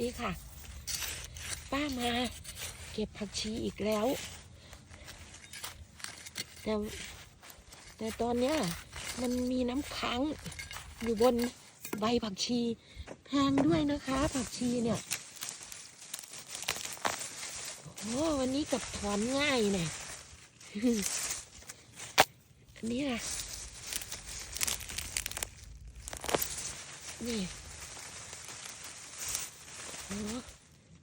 ดีค่ะ ป้ามาเก็บผักชีอีกแล้ว แต่แต่ตอนเนี้ยมันมีน้ำค้างอยู่บนใบผักชีแพงด้วยนะคะ ผักชีเนี่ยโอ้วันนี้กับถอนง่ายเนี่ยอันนี้ล่ะนี่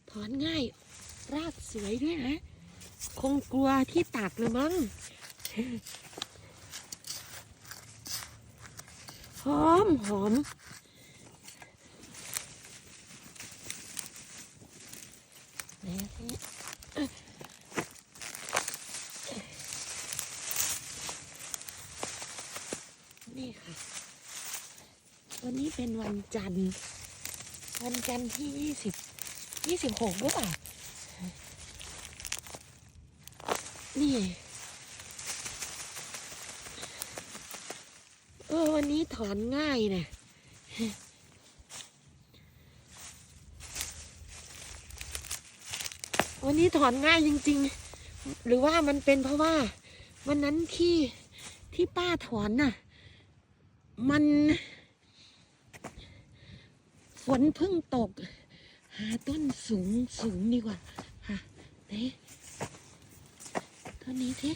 ถอนง่าย รากสวยด้วยนะ คงกลัวที่ตักเลยมั้งหอมหอมนี่ค่ะ วันนี้เป็นวันจันทร์ วันจันทร์ที่ยี่สิบยี่สิบหกหรือเปล่า นี่ เออ วันนี้ถอนง่ายเนี่ยวันนี้ถอนง่ายจริง ๆ หรือว่ามันเป็นเพราะว่า วันนั้นที่ที่ป้าถอนน่ะ มัน ฝนเพิ่งตก หาต้นสูงสูงดีกว่าค่ะไหนต้นนี้ที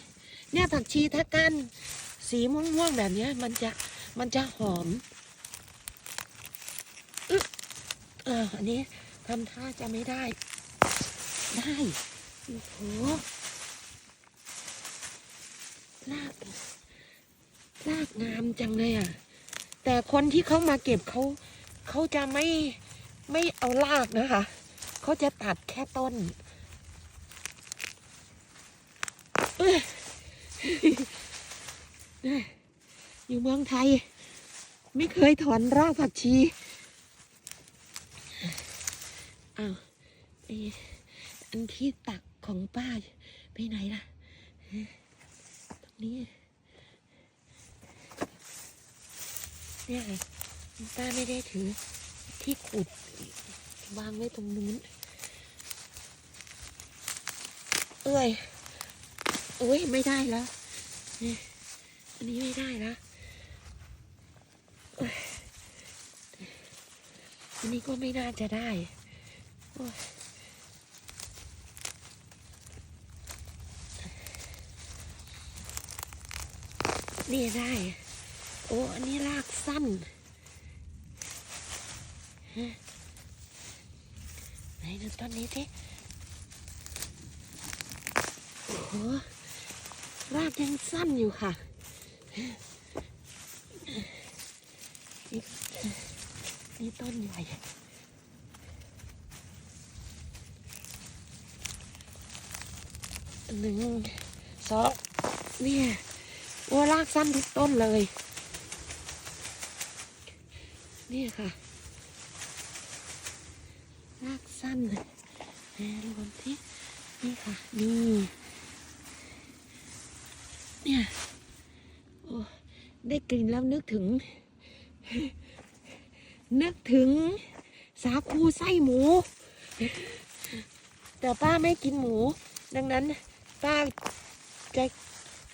เนี่ยผักชีถ้าก้านสีม่วงๆแบบนี้มันจะมันจะหอมอันนี้ทำท่าจะไม่ได้ ได้โอ้โหลากลากงามจังเลยอะ แต่คนที่เขามาเก็บเขา เขาจะไม่ไม่เอาลากนะคะ เขาจะตัดแค่ต้น อยู่เมืองไทย ไม่เคยถอนรากผักชีอ้าวอันที่ตักของป้าไปไหนล่ะ ตรงนี้ เนี่ย ป้าไม่ได้ถือที่ขุดวางไว้ตรงนู้น เอ้ยโอ้ยไม่ได้แล้วนี่อันนี้ไม่ได้แล้วอันนี้ก็ไม่น่าจะได้โอ้ยนี่ได้ โอ้ อันนี้รากสั้น ไหนดูต้นนี้สิโอ้โหรากยังสั้นอยู่ค่ะนี่นี่ต้นใหญ่หนึ่งสองเนี่ยโอ้รากสั้นทุกต้นเลย นี่ค่ะ รากสั้นเลยแหมรวมที่นี่ค่ะ นี่ เนี่ยโอ้ได้กลิ่นแล้วนึกถึง นึกถึงสาคูไส้หมู แต่ป้าไม่กินหมู ดังนั้น ป้าจะ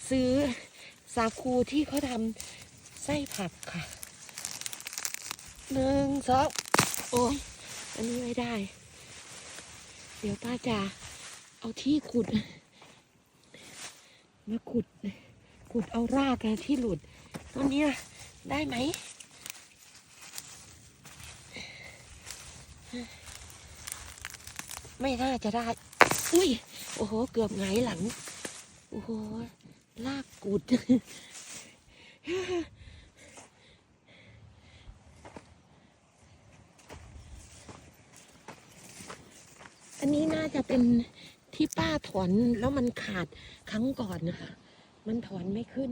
ซื้อสาคูที่เขาทำไส้ผักค่ะหนึ่งสองโอ้ย อันนี้ไม่ได้ เดี๋ยวป้าจะเอาที่ขุดมาขุด ขุดเอารากอะที่หลุดต้นนี้ได้ไหมไม่น่าจะได้ อุ้ย โอ้โห เกือบไงายหลัง โอ้โห ลากกุด อันนี้น่าจะเป็นที่ป้าถอนแล้วมันขาดครั้งก่อนนะคะ มันถอนไม่ขึ้น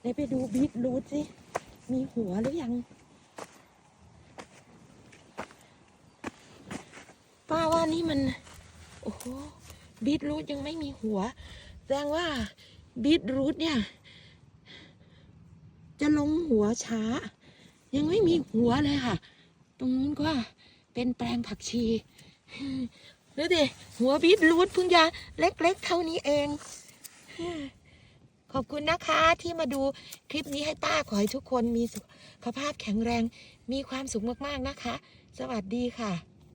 ไหนไปดูบีทรูทสิ มีหัวหรือยัง ป้าว่านี่มัน โอ้โหบีทรูทยังไม่มีหัว แสดงว่าบีทรูทเนี่ย จะลงหัวช้า ยังไม่มีหัวเลยค่ะ ตรงนู้นก็ เป็นแปลงผักชีดูดิหัวบีทรูทพึ่งยาเล็กๆเท่านี้เอง ขอบคุณนะคะที่มาดูคลิปนี้ให้ป้าขอให้ทุกคนมีสุขภาพแข็งแรง มีความสุขมากๆนะคะ สวัสดีค่ะ